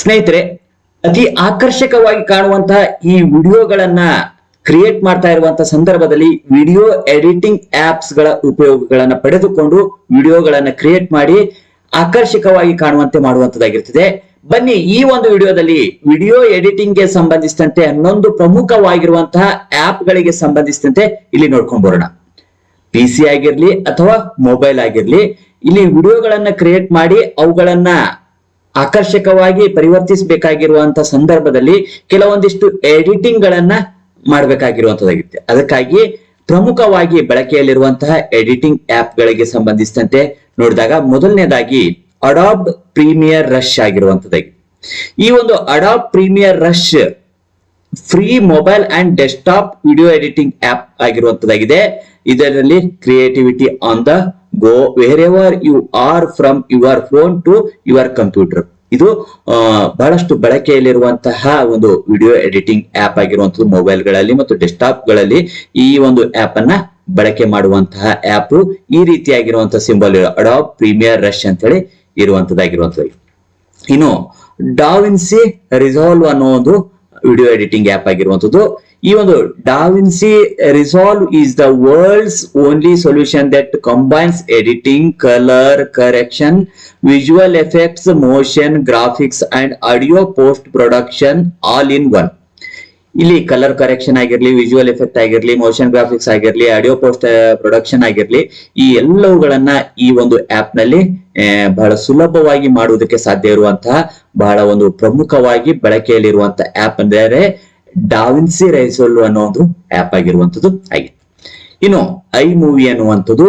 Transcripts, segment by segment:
ಸ್ನೇಹಿತರೆ, ಅತಿ ಆಕರ್ಷಕವಾಗಿ ಕಾಣುವಂತಹ ಈ ವಿಡಿಯೋಗಳನ್ನ ಕ್ರಿಯೇಟ್ ಮಾಡ್ತಾ ಇರುವಂತಹ ಸಂದರ್ಭದಲ್ಲಿ ವಿಡಿಯೋ ಎಡಿಟಿಂಗ್ ಆಪ್ಸ್ಗಳ ಉಪಯೋಗಗಳನ್ನ ಪಡೆದುಕೊಂಡು ವಿಡಿಯೋಗಳನ್ನ ಕ್ರಿಯೇಟ್ ಮಾಡಿ ಆಕರ್ಷಕವಾಗಿ ಕಾಣುವಂತೆ ಮಾಡುವಂತದ್ದಾಗಿರ್ತದೆ ಬನ್ನಿ, ಈ ಒಂದು ವಿಡಿಯೋದಲ್ಲಿ ವಿಡಿಯೋ ಎಡಿಟಿಂಗ್ಗೆ ಸಂಬಂಧಿಸಿದಂತೆ ಹನ್ನೊಂದು ಪ್ರಮುಖವಾಗಿರುವಂತಹ ಆಪ್ ಗಳಿಗೆ ಸಂಬಂಧಿಸಿದಂತೆ ಇಲ್ಲಿ ನೋಡ್ಕೊಂಡ್ ಬರೋಣ. ಪಿ ಸಿ ಆಗಿರ್ಲಿ ಅಥವಾ ಮೊಬೈಲ್ ಆಗಿರ್ಲಿ, ಇಲ್ಲಿ ವಿಡಿಯೋಗಳನ್ನ ಕ್ರಿಯೇಟ್ ಮಾಡಿ ಅವುಗಳನ್ನ ಆಕರ್ಷಕವಾಗಿ ಪರಿವರ್ತಿಸಬೇಕಾಗಿರುವಂತ ಸಂದರ್ಭದಲ್ಲಿ ಕೆಲವೊಂದಿಷ್ಟು ಎಡಿಟಿಂಗ್ ಗಳನ್ನ ಮಾಡಬೇಕಾಗಿರುವಂತದ್ದಾಗಿರುತ್ತೆ. ಅದಕ್ಕಾಗಿ ಪ್ರಮುಖವಾಗಿ ಬಳಕೆಯಲ್ಲಿರುವಂತಹ ಎಡಿಟಿಂಗ್ ಆಪ್ ಗಳಿಗೆ ಸಂಬಂಧಿಸಿದಂತೆ ನೋಡಿದಾಗ ಮೊದಲನೇದಾಗಿ ಅಡಾಬ್ ಪ್ರೀಮಿಯರ್ ರಶ್ ಆಗಿರುವಂತದ್ದಾಗಿ. ಈ ಒಂದು Adobe Premiere Rush free mobile and desktop video editing app ಆಗಿರುವಂತದ್ದಾಗಿದೆ. ಇದರಲ್ಲಿ creativity on the go wherever you are from your phone to your computer ಇದು ಬಹಳಷ್ಟು ಬಳಕೆಯಲ್ಲಿರುವಂತಹ ಒಂದು ವಿಡಿಯೋ ಎಡಿಟಿಂಗ್ ಆಪ್ ಆಗಿರುವಂತದ್ದು ಮೊಬೈಲ್ಗಳಲ್ಲಿ ಮತ್ತು ಡೆಸ್ಕ್ಟಾಪ್ಗಳಲ್ಲಿ ಈ ಒಂದು ಆಪ್ ಅನ್ನ ಬಳಕೆ ಮಾಡುವಂತಹ ಆಪ್ ಈ ರೀತಿಯಾಗಿರುವಂತಹ ಸಿಂಬಲ್ ಅಡಾಬ್ ಪ್ರೀಮಿಯರ್ ರಶ್ ಅಂತ ಹೇಳಿ ಇರುವಂತದ್ದಾಗಿರುವಂತದ್ದು ಇನ್ನು ಡಾವಿನ್ಸಿ ರಿಸಾಲ್ವ್ ಅನ್ನೋ ಒಂದು ವಿಡಿಯೋ ಎಡಿಟಿಂಗ್ ಆಪ್ ಆಗಿರುವಂತದ್ದು ಈ ಒಂದು DaVinci Resolve is the world's only solution that combines editing, colour, correction, visual effects, motion, graphics and audio post production all in one. ಇಲ್ಲಿ colour correction ಆಗಿರ್ಲಿ, ವಿಜುವಲ್ ಎಫೆಕ್ಟ್ ಆಗಿರ್ಲಿ, motion graphics ಆಗಿರ್ಲಿ, audio post production ಆಗಿರ್ಲಿ, ಈ ಎಲ್ಲವುಗಳನ್ನ ಈ ಒಂದು ಆಪ್ನಲ್ಲಿ ಬಹಳ ಸುಲಭವಾಗಿ ಮಾಡುವುದಕ್ಕೆ ಸಾಧ್ಯ ಇರುವಂತಹ ಬಹಳ ಒಂದು ಪ್ರಮುಖವಾಗಿ ಬಳಕೆಯಲ್ಲಿರುವಂತಹ ಆಪ್ ಅಂದರೆ ಡಾವಿನ್ಸಿ ರೈಸೋಲ್ ಅನ್ನೋ ಒಂದು ಆಪ್ ಆಗಿರುವಂತದ್ದು ಆಗಿದೆ ಇನ್ನು ಐ ಮೂವಿ ಅನ್ನುವಂಥದ್ದು,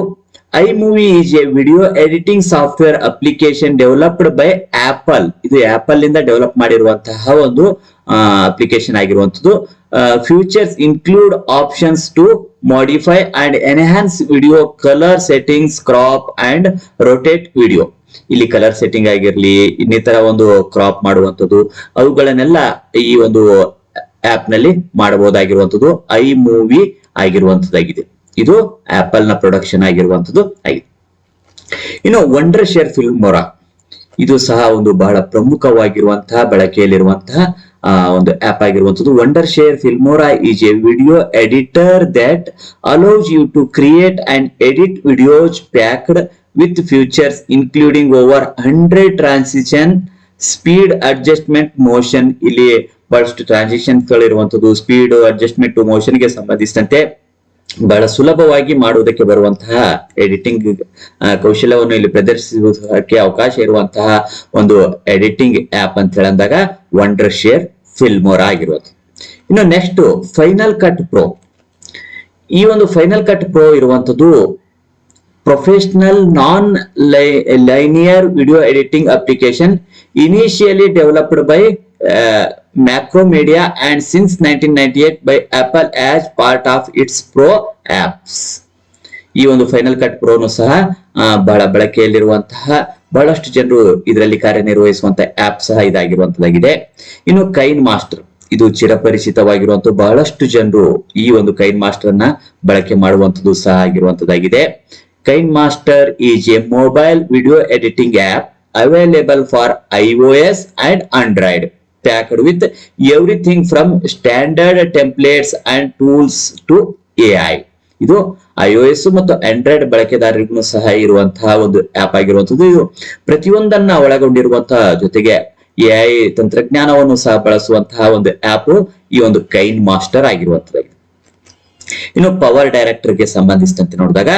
iMovie is a video editing software application developed by Apple. ಇದು ಆಪಲ್ ಇಂದ ಡೆವಲಪ್ ಮಾಡಿರುವಂತಹ ಒಂದು ಅಪ್ಲಿಕೇಶನ್ ಆಗಿರುವಂತದ್ದು features include options to modify and enhance video colour settings crop and rotate video ಇಲ್ಲಿ ಕಲರ್ ಸೆಟ್ಟಿಂಗ್ ಆಗಿರ್ಲಿ, ಇನ್ನಿತರ ಒಂದು ಕ್ರಾಪ್ ಮಾಡುವಂಥದ್ದು, ಅವುಗಳನ್ನೆಲ್ಲ ಈ ಒಂದು ಆಪ್ನಲ್ಲಿ ಮಾಡಬಹುದಾಗಿರುವಂತದ್ದು ಐ ಮೂವಿ ಆಗಿರುವಂತದ್ದಾಗಿದೆ. ಇದು ಆಪಲ್ನ ಪ್ರೊಡಕ್ಷನ್ ಆಗಿರುವಂತದ್ದು ಆಗಿದೆ. ಇನ್ನು ವಂಡರ್ ಶೇರ್ ಫಿಲ್ಮ್ ಮೊರಾ ಇದು ಸಹ ಒಂದು ಬಹಳ ಪ್ರಮುಖವಾಗಿರುವಂತಹ, ಬಳಕೆಯಲ್ಲಿರುವಂತಹ ಒಂದು ಆಪ್ ಆಗಿರುವಂತದ್ದು Wondershare Filmora is a video editor that allows you to create and edit videos packed with features including over hundred transition speed adjustment motion ಇಲ್ಲಿ ಬಹಳಷ್ಟು ಗಳು ಗಳಿರುವಂತದ್ದು ಸ್ಪೀಡ್ ಅಡ್ಜಸ್ಟ್ಮೆಂಟ್ ಮೋಷನ್ಗೆ ಸಂಬಂಧಿಸಿದಂತೆ ಬಹಳ ಸುಲಭವಾಗಿ ಮಾಡುವುದಕ್ಕೆ ಬರುವಂತಹ ಎಡಿಟಿಂಗ್ ಕೌಶಲ್ಯವನ್ನು ಇಲ್ಲಿ ಪ್ರದರ್ಶಿಸುವುದಕ್ಕೆ ಅವಕಾಶ ಇರುವಂತಹ ಒಂದು ಎಡಿಟಿಂಗ್ ಆಪ್ ಅಂತ ಹೇಳಂದಾಗ ವಂಡರ್ ಶೇರ್ ಫಿಲ್ಮೋರ್ ಆಗಿರುವುದು ಇನ್ನು ನೆಕ್ಸ್ಟ್ ಫೈನಲ್ ಕಟ್ ಪ್ರೋ ಈ ಒಂದು ಫೈನಲ್ ಕಟ್ ಪ್ರೋ ಇರುವಂತದ್ದು professional non linear video editing application initially developed by and since nineteen ninety eight by Apple part part of its apps. ಈ ಒಂದು final cut ಪ್ರೋನು ಸಹ ಬಹಳ ಬಳಕೆಯಲ್ಲಿರುವಂತಹ ಬಹಳಷ್ಟು ಜನರು ಇದರಲ್ಲಿ ಕಾರ್ಯನಿರ್ವಹಿಸುವಂತಹ ಆಪ್ ಸಹ ಇದಾಗಿರುವಂತದ್ದಾಗಿದೆ ಇನ್ನು ಕೈನ್ ಮಾಸ್ಟರ್ ಇದು ಚಿರಪರಿಚಿತವಾಗಿರುವಂತಹ ಬಹಳಷ್ಟು ಜನರು ಈ ಒಂದು ಕೈನ್ ಮಾಸ್ಟರ್ ಅನ್ನ ಬಳಕೆ ಮಾಡುವಂತದ್ದು ಸಹ ಆಗಿರುವಂತದ್ದಾಗಿದೆ KineMaster is a mobile video editing app available for iOS and Android packed with everything from standard templates and tools to AI. ಇದು ಐಒಎಸ್ ಮತ್ತು ಆಂಡ್ರಾಯ್ಡ್ ಬಳಕೆದಾರರಿಗೂ ಸಹ ಇರುವಂತಹ ಒಂದು ಆಪ್ ಆಗಿರುವಂತದ್ದು ಇದು ಪ್ರತಿಯೊಂದನ್ನ ಒಳಗೊಂಡಿರುವಂತಹ ಜೊತೆಗೆ ಎಐ ತಂತ್ರಜ್ಞಾನವನ್ನು ಸಹ ಬಳಸುವಂತಹ ಒಂದು ಆಪ್ ಈ ಒಂದು ಕೈನ್ ಮಾಸ್ಟರ್ ಆಗಿರುವಂತದ್ದಾಗಿದೆ ಇನ್ನು ಪವರ್ ಡೈರೆಕ್ಟರ್ಗೆ ಸಂಬಂಧಿಸಿದಂತೆ ನೋಡಿದಾಗ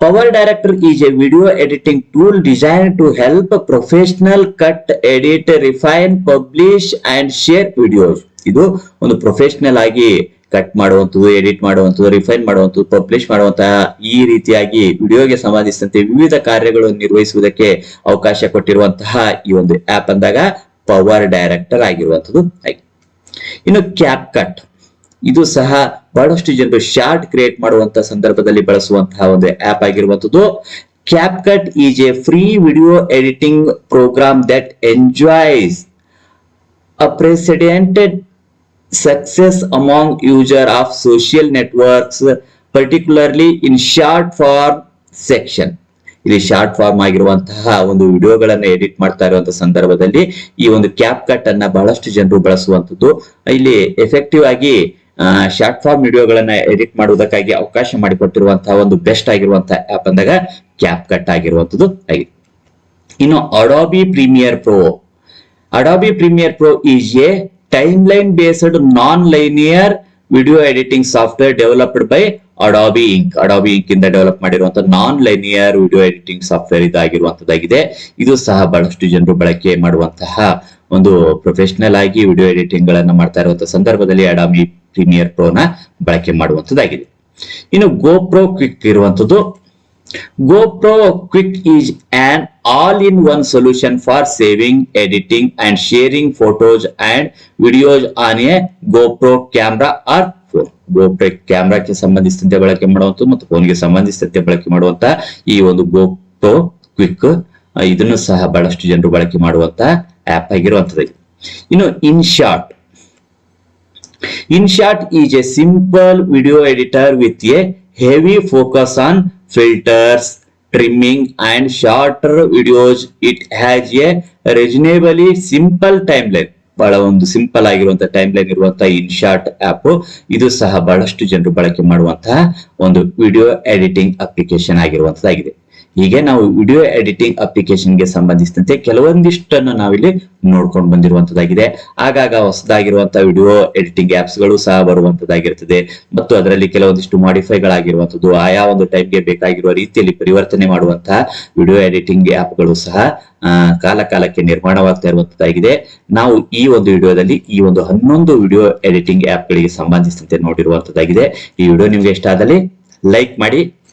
PowerDirector is a video editing tool design to help professional cut edit refine publish and share videos ಇದು ಒಂದು ಪ್ರೊಫೆಷನಲ್ ಆಗಿ ಕಟ್ ಮಾಡುವಂಥದ್ದು ಎಡಿಟ್ ಮಾಡುವಂಥದ್ದು ರಿಫೈನ್ ಮಾಡುವಂಥದ್ದು ಪಬ್ಲಿಷ್ ಮಾಡುವಂತಹ ಈ ರೀತಿಯಾಗಿ ವಿಡಿಯೋಗೆ ಸಂಬಂಧಿಸಿದಂತೆ ವಿವಿಧ ಕಾರ್ಯಗಳನ್ನು ನಿರ್ವಹಿಸುವುದಕ್ಕೆ ಅವಕಾಶ ಕೊಟ್ಟಿರುವಂತಹ ಈ ಒಂದು ಆಪ್ ಅಂದಾಗ ಪವರ್ ಡೈರೆಕ್ಟರ್ ಆಗಿರುವಂಥದ್ದು. ಇನ್ನು ಕ್ಯಾಪ್ ಕಟ್ ಇದು ಸಹ ಬಹಳಷ್ಟು ಜನರು ಶಾರ್ಟ್ ಕ್ರಿಯೇಟ್ ಮಾಡುವಂತ ಸಂದರ್ಭದಲ್ಲಿ ಬಳಸುವಂತಹ ಒಂದು ಆಪ್ ಆಗಿರುವಂತದ್ದು CapCut is a free video editing program that enjoys unprecedented success among user of social networks particularly in short form section ಇಲ್ಲಿ ಶಾರ್ಟ್ ಫಾರ್ಮ್ ಆಗಿರುವಂತಹ ಒಂದು ವಿಡಿಯೋಗಳನ್ನು ಎಡಿಟ್ ಮಾಡ್ತಾ ಇರುವಂತಹ ಸಂದರ್ಭದಲ್ಲಿ ಈ ಒಂದು ಕ್ಯಾಪ್ ಕಟ್ ಅನ್ನ ಬಹಳಷ್ಟು ಜನರು ಬಳಸುವಂತದ್ದು ಇಲ್ಲಿ ಎಫೆಕ್ಟಿವ್ ಆಗಿ ಶಾರ್ಟ್ ಫಾರ್ಮ್ ವಿಡಿಯೋಗಳನ್ನ ಎಡಿಟ್ ಮಾಡುವುದಕ್ಕಾಗಿ ಅವಕಾಶ ಮಾಡಿಕೊಟ್ಟಿರುವಂತಹ ಒಂದು ಬೆಸ್ಟ್ ಆಗಿರುವಂತಹ ಆಪ್ ಅಂದಾಗ ಕ್ಯಾಪ್ ಕಟ್ ಆಗಿರುವಂತದ್ದು ಆಗಿದೆ. ಇನ್ನು Adobe Premiere Pro Adobe Premiere Pro is a timeline based non linear video editing software developed by Adobe Inc Adobe Inc ಇಂದ ಡೆವಲಪ್ ಮಾಡಿರುವಂತಹ non linear video editing software ಇದಾಗಿರುವಂತದ್ದಾಗಿದೆ ಇದು ಸಹ ಬಹಳಷ್ಟು ಜನರು ಬಳಕೆ ಮಾಡುವಂತಹ ಒಂದು ಪ್ರೊಫೆಷನಲ್ ಆಗಿ ವಿಡಿಯೋ ಎಡಿಟಿಂಗ್ ಗಳನ್ನ ಮಾಡ್ತಾ ಇರುವಂತಹ ಸಂದರ್ಭದಲ್ಲಿ ಅಡಾಮಿ ಪ್ರೀಮಿಯರ್ ಪ್ರೋನ ಬಳಕೆ ಮಾಡುವಂತದ್ದಾಗಿದೆ. ಇನ್ನು ಗೋಪ್ರೋ ಕ್ವಿಕ್ ಇರುವಂತದ್ದು. GoPro Quik is an all in one solution for saving editing and sharing photos and videos on a GoPro camera or phone GoPro ಕ್ಯಾಮ್ರಾಕ್ಕೆ ಸಂಬಂಧಿಸಿದಂತೆ ಬಳಕೆ ಮಾಡುವಂತ ಮತ್ತು ಫೋನ್ಗೆ ಸಂಬಂಧಿಸಿದಂತೆ ಬಳಕೆ ಮಾಡುವಂತ ಈ ಒಂದು ಗೋಪ್ರೋ ಕ್ವಿಕ್ ಇದನ್ನು ಸಹ ಬಹಳಷ್ಟು ಜನರು ಬಳಕೆ ಮಾಡುವಂತ ಆಪ್ ಆಗಿರುವಂತದ್ದು ಇನ್ನು InShot InShot is a simple video editor with a heavy focus on filters trimming and shorter videos it has a reasonably simple time line ಬಹಳ ಒಂದು ಸಿಂಪಲ್ ಆಗಿರುವಂತಹ ಟೈಮ್ ಲೈನ್ ಇರುವಂತಹ ಇನ್ ಶಾರ್ಟ್ ಆಪ್ ಇದು ಸಹ ಬಹಳಷ್ಟು ಜನರು ಬಳಕೆ ಮಾಡುವಂತಹ ಒಂದು ವಿಡಿಯೋ ಎಡಿಟಿಂಗ್ ಅಪ್ಲಿಕೇಶನ್ ಆಗಿರುವಂತದ್ದಾಗಿದೆ ಹೀಗೆ ನಾವು ವಿಡಿಯೋ ಎಡಿಟಿಂಗ್ ಅಪ್ಲಿಕೇಶನ್ಗೆ ಸಂಬಂಧಿಸಿದಂತೆ ಕೆಲವೊಂದಿಷ್ಟನ್ನು ನಾವಿಲ್ಲಿ ನೋಡ್ಕೊಂಡು ಬಂದಿರುವಂತದ್ದಾಗಿದೆ. ಆಗಾಗ ಹೊಸದಾಗಿರುವಂತಹ ವಿಡಿಯೋ ಎಡಿಟಿಂಗ್ ಆಪ್ಸ್ಗಳು ಸಹ ಬರುವಂತದ್ದಾಗಿರ್ತದೆ. ಮತ್ತು ಅದರಲ್ಲಿ ಕೆಲವೊಂದಿಷ್ಟು ಮಾಡಿಫೈಗಳಾಗಿರುವಂತದ್ದು, ಆಯಾ ಒಂದು ಟೈಮ್ಗೆ ಬೇಕಾಗಿರುವ ರೀತಿಯಲ್ಲಿ ಪರಿವರ್ತನೆ ಮಾಡುವಂತಹ ವಿಡಿಯೋ ಎಡಿಟಿಂಗ್ಗಳು ಸಹ ಕಾಲ ಕಾಲಕ್ಕೆ ನಿರ್ಮಾಣವಾಗ್ತಾ ಇರುವಂತದ್ದಾಗಿದೆ. ನಾವು ಈ ಒಂದು ವಿಡಿಯೋದಲ್ಲಿ ಈ ಒಂದು ಹನ್ನೊಂದು ವಿಡಿಯೋ ಎಡಿಟಿಂಗ್ ಗಳಿಗೆ ಸಂಬಂಧಿಸಿದಂತೆ ನೋಡಿರುವಂತದ್ದಾಗಿದೆ. ಈ ವಿಡಿಯೋ ನಿಮ್ಗೆ ಇಷ್ಟ ಆದಲ್ಲಿ ಲೈಕ್ ಮಾಡಿ